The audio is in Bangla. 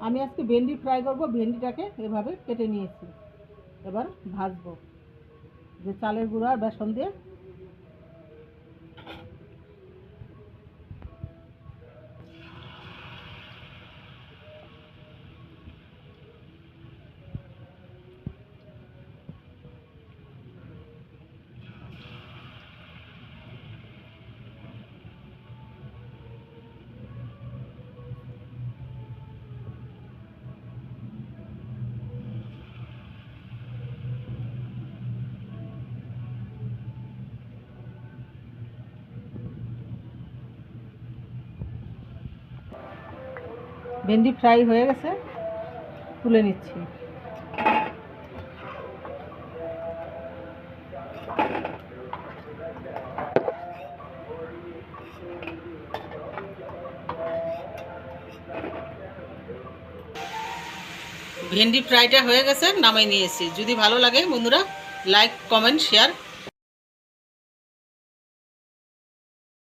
আমি আজকে ভেন্ডি ফ্রাই করব, ভেন্ডিটাকে এভাবে কেটে নিয়েছি। এবার ভাজবো। যে চালের গুঁড়ো আর বেসন দিয়ে ভেন্ডি ফ্রাই হয়ে গেছে, তুলে নিচ্ছি। ভেন্ডি ফ্রাইটা হয়ে গেছে নামাই নিয়েছি। যদি ভালো লাগে বন্ধুরা লাইক কমেন্ট শেয়ার